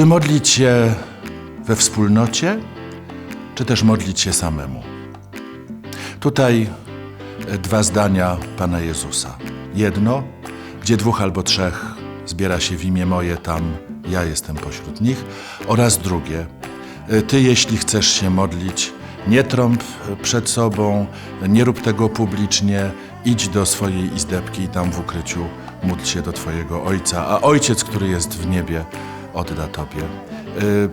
Czy modlić się we wspólnocie, czy też modlić się samemu? Tutaj e, dwa zdania Pana Jezusa. Jedno, gdzie dwóch albo trzech zbiera się w imię moje, tam ja jestem pośród nich. Oraz drugie, e, Ty, jeśli chcesz się modlić, nie trąb e, przed sobą, nie rób tego publicznie, idź do swojej izdebki i tam w ukryciu módl się do Twojego Ojca, a Ojciec, który jest w niebie, odda Tobie. Y,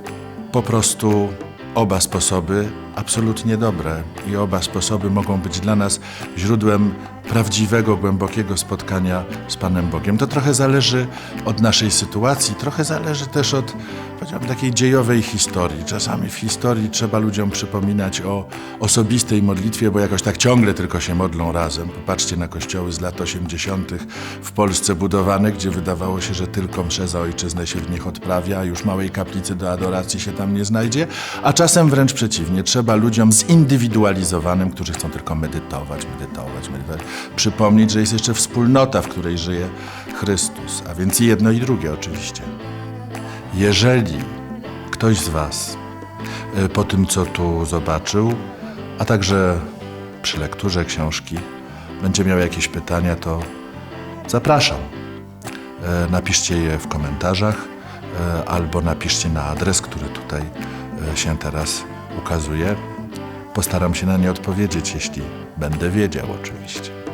Po prostu oba sposoby absolutnie dobre i oba sposoby mogą być dla nas źródłem prawdziwego, głębokiego spotkania z Panem Bogiem. To trochę zależy od naszej sytuacji, trochę zależy też od, powiedziałbym, takiej dziejowej historii. Czasami w historii trzeba ludziom przypominać o osobistej modlitwie, bo jakoś tak ciągle tylko się modlą razem. Popatrzcie na kościoły z lat 80. w Polsce budowane, gdzie wydawało się, że tylko msze za ojczyznę się w nich odprawia, a już małej kaplicy do adoracji się tam nie znajdzie, a czasem wręcz przeciwnie. Trzeba ludziom zindywidualizowanym, którzy chcą tylko medytować, medytować, medytować, przypomnieć, że jest jeszcze wspólnota, w której żyje Chrystus, a więc jedno i drugie oczywiście. Jeżeli ktoś z Was y, po tym, co tu zobaczył, a także przy lekturze książki, będzie miał jakieś pytania, to zapraszam. E, Napiszcie je w komentarzach e, albo napiszcie na adres, który tutaj e, się teraz ukazuje. Postaram się na nie odpowiedzieć, jeśli będę wiedział oczywiście.